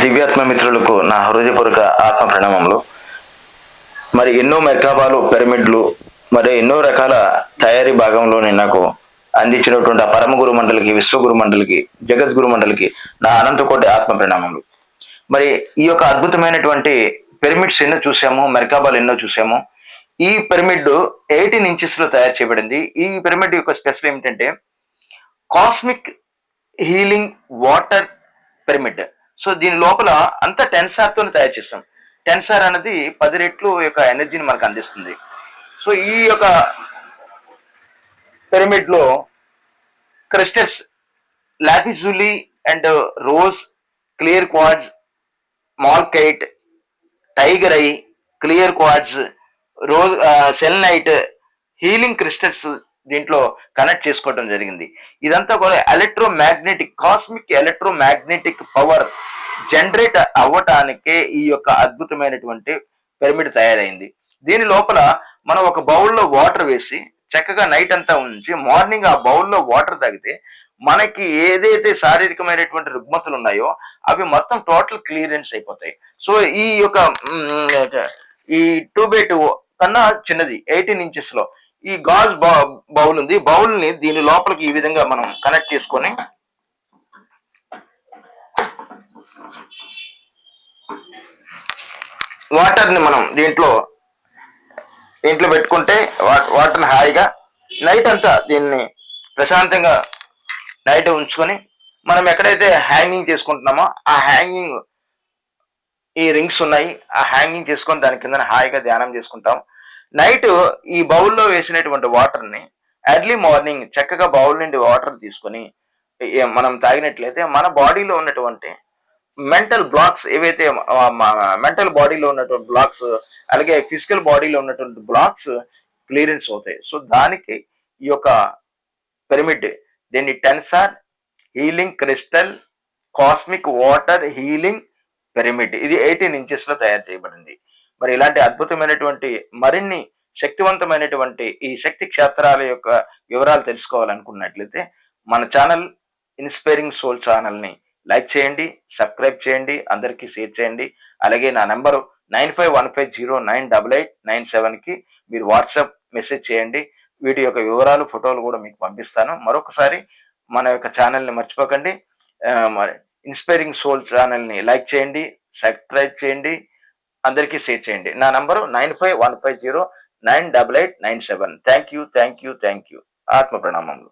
దివ్యాత్మ మిత్రులకు నా హృదయపూర్వక ఆత్మ ప్రణామములు. మరి ఎన్నో మెర్కాబాలు పిరమిడ్లు మరి ఎన్నో రకాల తయారీ భాగంలోని నాకు అందించినటువంటి ఆ పరమ గురు మండలికి విశ్వగురు మండలికి జగద్గురు మండలికి నా అనంతకోటి ఆత్మ ప్రణామములు. మరి ఈ యొక్క అద్భుతమైనటువంటి పిరమిడ్స్ ఎన్నో చూసాము మెర్కాబాలు ఎన్నో చూసాము. ఈ పిరమిడ్ ఎయిటీన్ ఇంచెస్లో తయారు చేయబడింది. ఈ పిరమిడ్ యొక్క స్పెషల్ ఏమిటంటే cosmic healing water pyramid. So దీని లోపల అంతా టెన్సార్తో తయారు చేస్తాం. టెన్సార్ అనేది పది రెట్లు యొక్క ఎనర్జీని మనకు అందిస్తుంది. సో ఈ యొక్క పిరమిడ్లో crystals lapis lazuli and rose clear quartz malachite tiger eye clear quartz rose selenite healing crystals దీంట్లో కనెక్ట్ చేసుకోవడం జరిగింది. ఇదంతా కూడా electromagnetic cosmic electromagnetic power generate అవ్వటానికే ఈ యొక్క అద్భుతమైనటువంటి పిరమిడ్ తయారైంది. దీని లోపల మనం ఒక బౌల్లో వాటర్ వేసి చక్కగా నైట్ అంతా ఉంచి మార్నింగ్ ఆ బౌల్లో వాటర్ తాగితే మనకి ఏదైతే శారీరకమైనటువంటి రుగ్మతలు ఉన్నాయో అవి మొత్తం టోటల్ క్లియరెన్స్ అయిపోతాయి. సో ఈ యొక్క ఈ టూ బై టూ కన్నా చిన్నది ఎయిటీన్ ఇంచెస్లో. ఈ గాజ్ బౌల్ ఉంది బౌల్ని దీని లోపలికి ఈ విధంగా మనం కనెక్ట్ చేసుకొని వాటర్ని మనం దీంట్లో దీంట్లో పెట్టుకుంటే వాటర్ హాయిగా నైట్ అంతా దీన్ని ప్రశాంతంగా నైట్ ఉంచుకొని మనం ఎక్కడైతే హ్యాంగింగ్ చేసుకుంటున్నామో ఆ హ్యాంగింగ్ ఈ రింగ్స్ ఉన్నాయి. ఆ హ్యాంగింగ్ చేసుకొని దాని కింద హాయిగా ధ్యానం చేసుకుంటాం. నైట్ ఈ బౌల్లో వేసినటువంటి వాటర్ని ఎర్లీ మార్నింగ్ చక్కగా బౌల్ నుండి వాటర్ తీసుకొని మనం తాగినట్లయితే మన బాడీలో ఉన్నటువంటి మెంటల్ బ్లాక్స్ ఏవైతే మెంటల్ బాడీలో ఉన్నటువంటి బ్లాక్స్ అలాగే ఫిజికల్ బాడీలో ఉన్నటువంటి బ్లాక్స్ క్లియరెన్స్ అవుతాయి. సో దానికి ఈ యొక్క పిరమిడ్ దీన్ని tensor healing crystal cosmic water healing pyramid ఇది ఎయిటీన్ ఇంచెస్లో తయారు చేయబడింది. మరి ఇలాంటి అద్భుతమైనటువంటి మరిన్ని శక్తివంతమైనటువంటి ఈ శక్తి క్షేత్రాల యొక్క వివరాలు తెలుసుకోవాలనుకున్నట్లయితే మన ఛానల్ ఇన్స్పైరింగ్ సోల్ ఛానల్ని లైక్ చేయండి సబ్స్క్రైబ్ చేయండి అందరికీ షేర్ చేయండి. అలాగే నా number nine five one five zero nine double eight nine సెవెన్కి మీరు వాట్సాప్ మెసేజ్ చేయండి. వీటి యొక్క వివరాలు ఫోటోలు కూడా మీకు పంపిస్తాను. మరొకసారి మన యొక్క ఛానల్ని మర్చిపోకండి. మరి ఇన్స్పైరింగ్ సోల్ ఛానల్ని లైక్ చేయండి సబ్స్క్రైబ్ చేయండి. అందరికీ షేర్ చేయండి. నా number nine five one five zero nine double eight nine seven. Thank you thank you thank you. ఆత్మ ప్రణామములు.